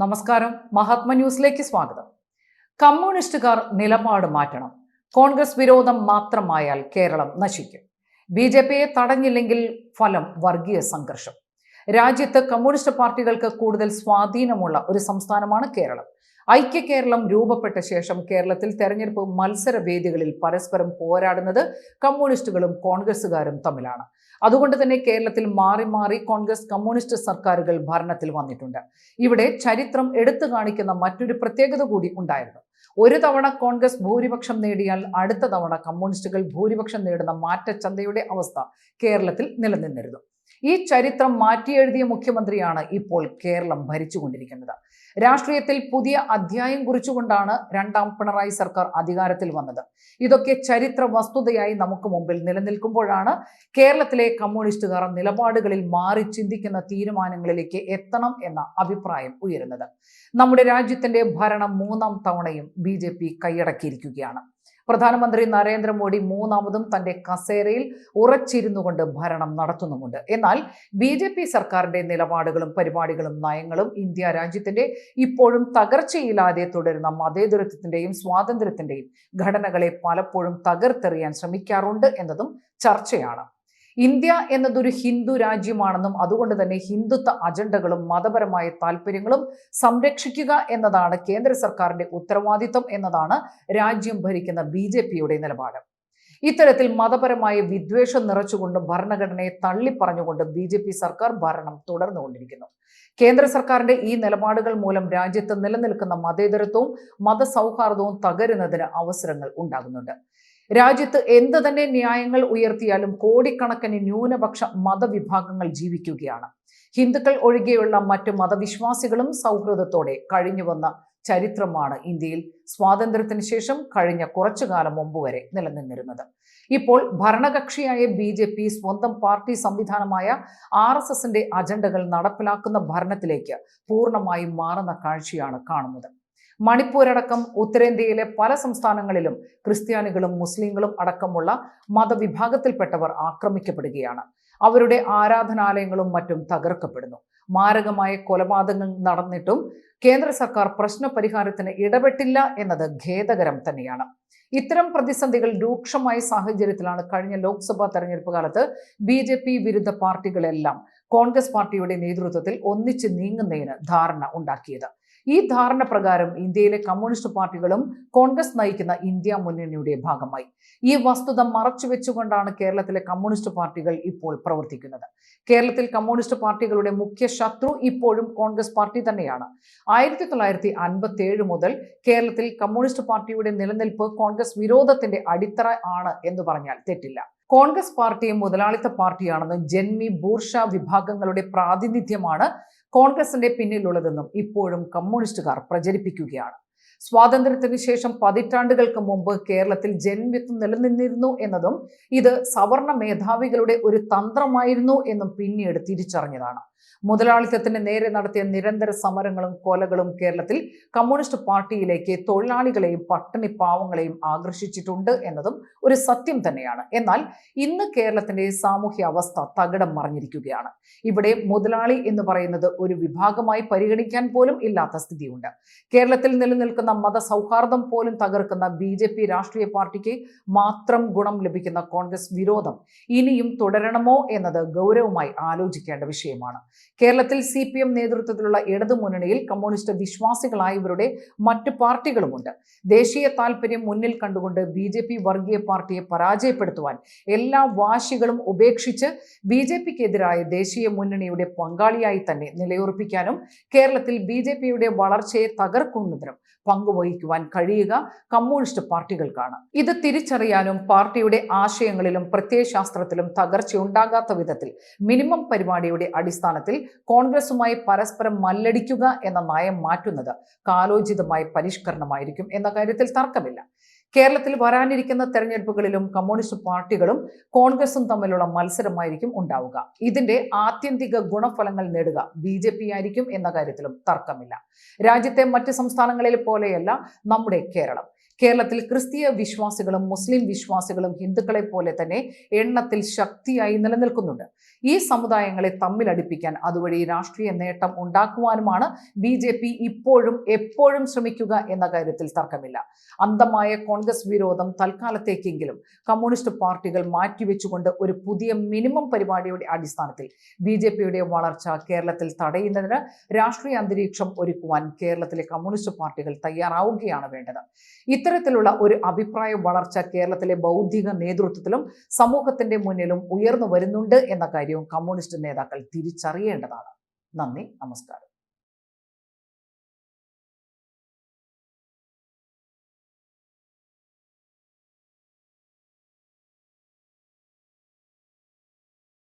നമസ്കാരം. മഹാത്മ ന്യൂസിലേക്ക് സ്വാഗതം. കമ്മ്യൂണിസ്റ്റുകാർ നിലപാട് മാറ്റണം. കോൺഗ്രസ് വിരോധം മാത്രമായാൽ കേരളം നശിക്കും. ബി ജെ പിയെ തടഞ്ഞില്ലെങ്കിൽ ഫലം വർഗീയ സംഘർഷം. രാജ്യത്ത് കമ്മ്യൂണിസ്റ്റ് പാർട്ടികൾക്ക് കൂടുതൽ സ്വാധീനമുള്ള ഒരു സംസ്ഥാനമാണ് കേരളം. ഐക്യ കേരളം രൂപപ്പെട്ട ശേഷം കേരളത്തിൽ തെരഞ്ഞെടുപ്പ് മത്സരവേദികളിൽ പരസ്പരം പോരാടുന്നത് കമ്മ്യൂണിസ്റ്റുകളും കോൺഗ്രസുകാരും തമ്മിലാണ്. അതുകൊണ്ട് തന്നെ കേരളത്തിൽ മാറി മാറി കോൺഗ്രസ് കമ്മ്യൂണിസ്റ്റ് സർക്കാരുകൾ ഭരണത്തിൽ വന്നിട്ടുണ്ട്. ഇവിടെ ചരിത്രം എടുത്തു കാണിക്കുന്ന മറ്റൊരു പ്രത്യേകത കൂടി ഉണ്ടായിരുന്നു. ഒരു തവണ കോൺഗ്രസ് ഭൂരിപക്ഷം നേടിയാൽ അടുത്ത തവണ കമ്മ്യൂണിസ്റ്റുകൾ ഭൂരിപക്ഷം നേടുന്ന മാറ്റച്ചന്തയുടെ അവസ്ഥ കേരളത്തിൽ നിലനിന്നിരുന്നു. ഈ ചരിത്രം മാറ്റിയെഴുതിയ മുഖ്യമന്ത്രിയാണ് ഇപ്പോൾ കേരളം ഭരിച്ചുകൊണ്ടിരിക്കുന്നത്. രാഷ്ട്രീയത്തിൽ പുതിയ അധ്യായം കുറിച്ചുകൊണ്ടാണ് രണ്ടാം പിണറായി സർക്കാർ അധികാരത്തിൽ വന്നത്. ഇതൊക്കെ ചരിത്ര വസ്തുതയായി നമുക്ക് മുമ്പിൽ നിലനിൽക്കുമ്പോഴാണ് കേരളത്തിലെ കമ്മ്യൂണിസ്റ്റുകാർ നിലപാടുകളിൽ മാറി ചിന്തിക്കുന്ന തീരുമാനങ്ങളിലേക്ക് എത്തണം എന്ന അഭിപ്രായം ഉയരുന്നത്. നമ്മുടെ രാജ്യത്തിന്റെ ഭരണം മൂന്നാം തവണയും ബി കൈയടക്കിയിരിക്കുകയാണ്. പ്രധാനമന്ത്രി നരേന്ദ്രമോദി മൂന്നാമതും തന്റെ കസേരയിൽ ഉറച്ചിരുന്നു കൊണ്ട് ഭരണം നടത്തുന്നുമുണ്ട്. എന്നാൽ ബി ജെ പി സർക്കാരിന്റെ നിലപാടുകളും പരിപാടികളും നയങ്ങളും ഇന്ത്യ രാജ്യത്തിന്റെ ഇപ്പോഴും തകർച്ചയില്ലാതെ തുടരുന്ന മതേതരത്വത്തിന്റെയും സ്വാതന്ത്ര്യത്തിന്റെയും ഘടനകളെ പലപ്പോഴും തകർത്തെറിയാൻ ശ്രമിക്കാറുണ്ട് എന്നതും ചർച്ചയാണ്. ഇന്ത്യ എന്നതൊരു ഹിന്ദു രാജ്യമാണെന്നും അതുകൊണ്ട് തന്നെ ഹിന്ദുത്വ അജണ്ടകളും മതപരമായ താല്പര്യങ്ങളും സംരക്ഷിക്കുക എന്നതാണ് കേന്ദ്ര സർക്കാരിന്റെ ഉത്തരവാദിത്വം എന്നതാണ് രാജ്യം ഭരിക്കുന്ന ബി നിലപാട്. ഇത്തരത്തിൽ മതപരമായ വിദ്വേഷം നിറച്ചുകൊണ്ട് ഭരണഘടനയെ തള്ളിപ്പറഞ്ഞുകൊണ്ട് ബി ജെ പി സർക്കാർ ഭരണം തുടർന്നുകൊണ്ടിരിക്കുന്നു. കേന്ദ്ര സർക്കാരിന്റെ ഈ നിലപാടുകൾ മൂലം രാജ്യത്ത് നിലനിൽക്കുന്ന മതേതരത്വവും മതസൗഹാർദ്ദവും തകരുന്നതിന് അവസരങ്ങൾ ഉണ്ടാകുന്നുണ്ട്. രാജ്യത്ത് എന്ത് തന്നെ ന്യായങ്ങൾ ഉയർത്തിയാലും കോടിക്കണക്കിന് ന്യൂനപക്ഷ മതവിഭാഗങ്ങൾ ജീവിക്കുകയാണ്. ഹിന്ദുക്കൾ ഒഴികെയുള്ള മറ്റു മതവിശ്വാസികളും സൗഹൃദത്തോടെ കഴിഞ്ഞു വന്ന ചരിത്രമാണ് ഇന്ത്യയിൽ സ്വാതന്ത്ര്യത്തിന് ശേഷം കഴിഞ്ഞ കുറച്ചു കാലം മുമ്പ് വരെ നിലനിന്നിരുന്നത്. ഇപ്പോൾ ഭരണകക്ഷിയായ ബി ജെ പി സ്വന്തം പാർട്ടി സംവിധാനമായ ആർ എസ് എസിന്റെ അജണ്ടകൾ നടപ്പിലാക്കുന്ന ഭരണത്തിലേക്ക് പൂർണമായും മാറുന്ന കാഴ്ചയാണ് കാണുന്നത്. മണിപ്പൂരടക്കം ഉത്തരേന്ത്യയിലെ പല സംസ്ഥാനങ്ങളിലും ക്രിസ്ത്യാനികളും മുസ്ലിങ്ങളും അടക്കമുള്ള മതവിഭാഗത്തിൽപ്പെട്ടവർ ആക്രമിക്കപ്പെടുകയാണ്. അവരുടെ ആരാധനാലയങ്ങളും മറ്റും തകർക്കപ്പെടുന്നു. മാരകമായ കൊലപാതകങ്ങൾ നടന്നിട്ടും കേന്ദ്ര സർക്കാർ പ്രശ്ന പരിഹാരത്തിന് ഇടപെട്ടില്ല എന്നത് ഖേദകരം തന്നെയാണ്. ഇത്തരം പ്രതിസന്ധികൾ രൂക്ഷമായ സാഹചര്യത്തിലാണ് കഴിഞ്ഞ ലോക്സഭാ തെരഞ്ഞെടുപ്പ് കാലത്ത് ബി ജെ പി വിരുദ്ധ പാർട്ടികളെല്ലാം കോൺഗ്രസ് പാർട്ടിയുടെ നേതൃത്വത്തിൽ ഒന്നിച്ച് നീങ്ങുന്നതിന് ധാരണ ഉണ്ടാക്കിയത്. ഈ ധാരണ പ്രകാരം ഇന്ത്യയിലെ കമ്മ്യൂണിസ്റ്റ് പാർട്ടികളും കോൺഗ്രസ് നയിക്കുന്ന ഇന്ത്യ മുന്നണിയുടെ ഭാഗമായി. ഈ വസ്തുത മറച്ചു വെച്ചുകൊണ്ടാണ് കേരളത്തിലെ കമ്മ്യൂണിസ്റ്റ് പാർട്ടികൾ ഇപ്പോൾ പ്രവർത്തിക്കുന്നത്. കേരളത്തിൽ കമ്മ്യൂണിസ്റ്റ് പാർട്ടികളുടെ മുഖ്യ ശത്രു ഇപ്പോഴും കോൺഗ്രസ് പാർട്ടി തന്നെയാണ്. ആയിരത്തി തൊള്ളായിരത്തി അൻപത്തി ഏഴ് മുതൽ കേരളത്തിൽ കമ്മ്യൂണിസ്റ്റ് പാർട്ടിയുടെ നിലനിൽപ്പ് കോൺഗ്രസ് വിരോധത്തിന്റെ അടിത്തറ ആണ് എന്ന് പറഞ്ഞാൽ തെറ്റില്ല. കോൺഗ്രസ് പാർട്ടിയും മുതലാളിത്ത പാർട്ടിയാണെന്നും ജന്മി ബൂർഷ വിഭാഗങ്ങളുടെ പ്രാതിനിധ്യമാണ് കോൺഗ്രസിന്റെ പിന്നിലുള്ളതെന്നും ഇപ്പോഴും കമ്മ്യൂണിസ്റ്റുകാർ പ്രചരിപ്പിക്കുകയാണ്. സ്വാതന്ത്ര്യത്തിന് ശേഷം പതിറ്റാണ്ടുകൾക്ക് മുമ്പ് കേരളത്തിൽ ജന്മിത്വം നിലനിന്നിരുന്നു എന്നതും ഇത് സവർണ മേധാവികളുടെ ഒരു തന്ത്രമായിരുന്നു എന്നും പിന്നീട് തിരിച്ചറിഞ്ഞതാണ്. മുതലാളിത്തത്തിന് നേരെ നടത്തിയ നിരന്തര സമരങ്ങളും കൊലകളും കേരളത്തിൽ കമ്മ്യൂണിസ്റ്റ് പാർട്ടിയിലേക്ക് തൊഴിലാളികളെയും പട്ടിണി പാവങ്ങളെയും ആകർഷിച്ചിട്ടുണ്ട് എന്നതും ഒരു സത്യം തന്നെയാണ്. എന്നാൽ ഇന്ന് കേരളത്തിന്റെ സാമൂഹ്യ അവസ്ഥ തകിടം മറിഞ്ഞിരിക്കുകയാണ്. ഇവിടെ മുതലാളി എന്ന് പറയുന്നത് ഒരു വിഭാഗമായി പരിഗണിക്കാൻ പോലും ഇല്ലാത്ത സ്ഥിതിയുണ്ട്. കേരളത്തിൽ നിലനിൽക്കുന്ന മതസൗഹാർദ്ദം പോലും തകർക്കുന്ന ബി ജെ പി രാഷ്ട്രീയ പാർട്ടിക്ക് മാത്രം ഗുണം ലഭിക്കുന്ന കോൺഗ്രസ് വിരോധം ഇനിയും തുടരണമോ എന്നത് ഗൗരവമായി ആലോചിക്കേണ്ട വിഷയമാണ്. കേരളത്തിൽ സി പി എം നേതൃത്വത്തിലുള്ള ഇടതുമുന്നണിയിൽ കമ്മ്യൂണിസ്റ്റ് വിശ്വാസികളായവരുടെ മറ്റ് പാർട്ടികളുമുണ്ട്. ദേശീയ താല്പര്യം മുന്നിൽ കണ്ടുകൊണ്ട് ബി ജെ പി വർഗീയ പാർട്ടിയെ പരാജയപ്പെടുത്തുവാൻ എല്ലാ വാശികളും ഉപേക്ഷിച്ച് ബി ജെ പിക്കെതിരായ ദേശീയ മുന്നണിയുടെ പങ്കാളിയായി തന്നെ നിലയുറപ്പിക്കാനും കേരളത്തിൽ ബി ജെ പിയുടെ വളർച്ചയെ തകർക്കുന്നതിനും പങ്കുവഹിക്കുവാൻ കഴിയുക കമ്മ്യൂണിസ്റ്റ് പാർട്ടികൾക്കാണ്. ഇത് തിരിച്ചറിയാനും പാർട്ടിയുടെ ആശയങ്ങളിലും പ്രത്യയശാസ്ത്രത്തിലും തകർച്ചയുണ്ടാകാത്ത വിധത്തിൽ മിനിമം പരിപാടിയുടെ അടിസ്ഥാനത്തിൽ കോൺഗ്രസുമായി പരസ്പരം മല്ലടിക്കുക എന്ന നയം മാറ്റുന്നത് കാലോചിതമായ പരിഷ്കരണമായിരിക്കും എന്ന കാര്യത്തിൽ തർക്കമില്ല. കേരളത്തിൽ വരാനിരിക്കുന്ന തെരഞ്ഞെടുപ്പുകളിലും കമ്മ്യൂണിസ്റ്റ് പാർട്ടികളും കോൺഗ്രസും തമ്മിലുള്ള മത്സരമായിരിക്കും ഉണ്ടാവുക. ഇതിന്റെ ആത്യന്തിക ഗുണഫലങ്ങൾ നേടുക ബി ജെ പി ആയിരിക്കും എന്ന കാര്യത്തിലും തർക്കമില്ല. രാജ്യത്തെ മറ്റ് സംസ്ഥാനങ്ങളിലെ പോലെയല്ല നമ്മുടെ കേരളം. കേരളത്തിൽ ക്രിസ്തീയ വിശ്വാസികളും മുസ്ലിം വിശ്വാസികളും ഹിന്ദുക്കളെ പോലെ തന്നെ എണ്ണത്തിൽ ശക്തിയായി നിലനിൽക്കുന്നുണ്ട്. ഈ സമുദായങ്ങളെ തമ്മിലടിപ്പിക്കാൻ അതുവഴി രാഷ്ട്രീയ നേട്ടം ഉണ്ടാക്കുവാനുമാണ് ബി ജെ പി ഇപ്പോഴും എപ്പോഴും ശ്രമിക്കുക എന്ന കാര്യത്തിൽ തർക്കമില്ല. അന്തമായ കോൺഗ്രസ് വിരോധം തൽക്കാലത്തേക്കെങ്കിലും കമ്മ്യൂണിസ്റ്റ് പാർട്ടികൾ മാറ്റിവെച്ചുകൊണ്ട് ഒരു പുതിയ മിനിമം പരിപാടിയുടെ അടിസ്ഥാനത്തിൽ ബി ജെ പിയുടെ വളർച്ച കേരളത്തിൽ തടയുന്നതിന് രാഷ്ട്രീയ അന്തരീക്ഷം ഒരുക്കുവാൻ കേരളത്തിലെ കമ്മ്യൂണിസ്റ്റ് പാർട്ടികൾ തയ്യാറാവുകയാണ് വേണ്ടത്. ഇത്തരത്തിലുള്ള ഒരു അഭിപ്രായ വളർച്ച കേരളത്തിലെ ബൗദ്ധിക നേതൃത്വത്തിലും സമൂഹത്തിന്റെ മുന്നിലും ഉയർന്നു വരുന്നുണ്ട് എന്ന കാര്യവും കമ്മ്യൂണിസ്റ്റ് നേതാക്കൾ തിരിച്ചറിയേണ്ടതാണ്. നന്ദി നമസ്കാരം.